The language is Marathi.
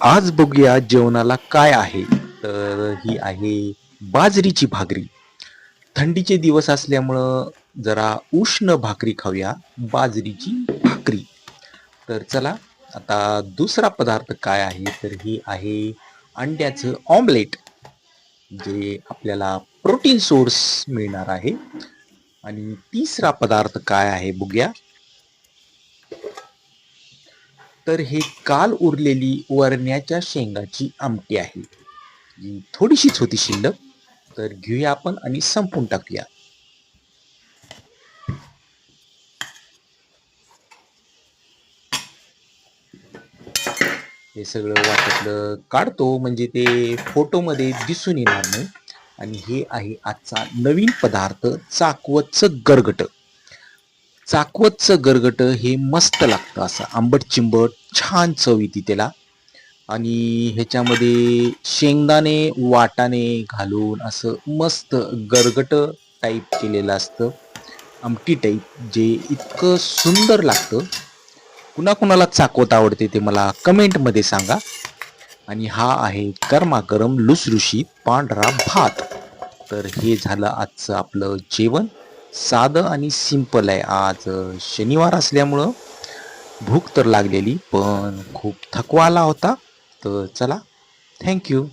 आज बघूया जेवणाला काय आहे. तर ही आहे बाजरीची भाकरी. थंडीचे दिवस असल्यामुळं जरा उष्ण भाकरी खाऊया बाजरीची भाकरी. तर चला आता दुसरा पदार्थ काय आहे? तर ही आहे अंड्याचं ऑमलेट जे आपल्याला प्रोटीन सोर्स मिळणार आहे. आणि तिसरा पदार्थ काय आहे बघूया. तर हे काल उरलेली वरण्याच्या शेंगाची आमटी आहे. जी थोडीशीच होती शिल्लक तर घेऊया आपण आणि संपून टाकूया. हे सगळं वाटतलं काढतो म्हणजे ते फोटोमध्ये दिसून येणार नाही. आणि हे आहे आजचा नवीन पदार्थ चाकवतचं गरगट. चाकवतचं गरगट हे मस्त लागतं असं. आंबट चिंबट छान चव येते त्याला. आणि ह्याच्यामध्ये शेंगदाणे वाटाणे घालून असं मस्त गरगट टाईप केलेलं असतं. आमटी टाईप जे इतकं सुंदर लागतं. कुणाकुणाला चाकवत आवडते ते मला कमेंटमध्ये सांगा. आणि हा आहे गरमागरम लुसरुशीत पांढरा भात. तर हे झालं आजचं आपलं जेवण. साधं आणि सिंपल आहे. आज शनिवार असल्यामुळं भूक तर लागलेली पण खूप थकवा आला होता. तर चला थँक्यू